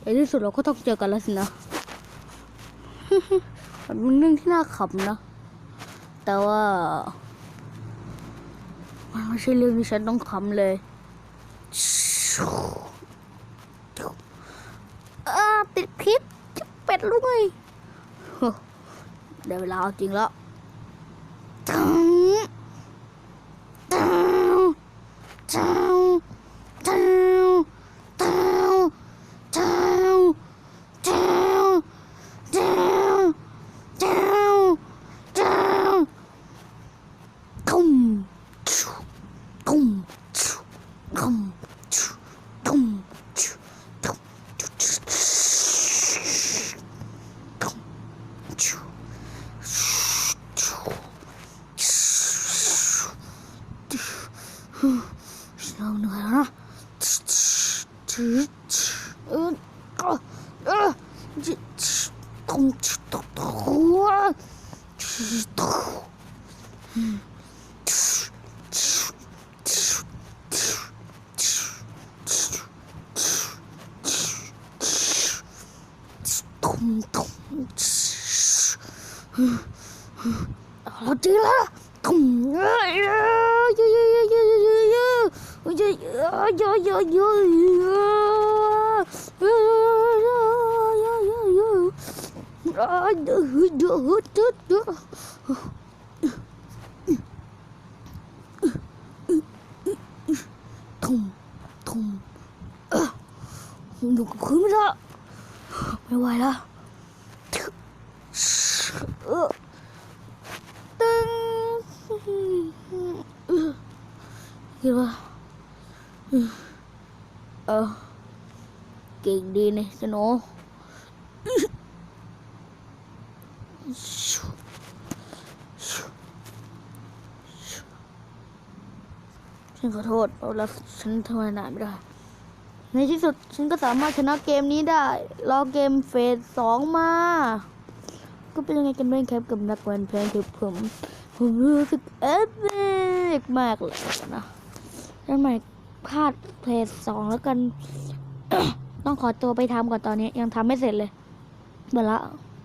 ในที่สุดเราก็ต้องเจอกันแล้วสินะมันเป็นเรื่องที่น่าขำนะ แต่ว่า มันไม่ใช่เรื่องที่ฉันต้องขำเลยอาติดพิษจะเป็ดรู้ไงได้เวลาเอาจริงแล้วจังจังจัง 咚，秋，咚，秋，咚，秋，秋，秋，咚，秋，秋，秋，秋，秋，秋，秋，嗯，是哪个呀？啊，秋，秋，秋，秋，嗯，啊，啊，秋，秋，咚，秋，咚，咚，啊，秋，咚，嗯。空洞，老弟了，空啊呀呀呀呀呀呀呀呀呀呀呀呀呀呀呀呀啊！得得得得。痛痛啊！我哭不了。 ไม่ไหวแล้วเตึงคิดว่าเออเก่งดีนี่สโนฉันขอโทษเรารับฉันทำงานไม่ได้ ในที่สุดฉันก็สามารถชนะเกมนี้ได้ รอเกมเฟสสองมา ก็เป็นยังไงกันบ้างครับกับนักวันเพลงคือผม ผมรู้สึกเอฟเฟกมากเลยนะนั่นหม่พลาดเพลสสองแล้วกัน ต้องขอตัวไปทำก่อนตอนนี้ ยังทำไม่เสร็จเลยเบดละ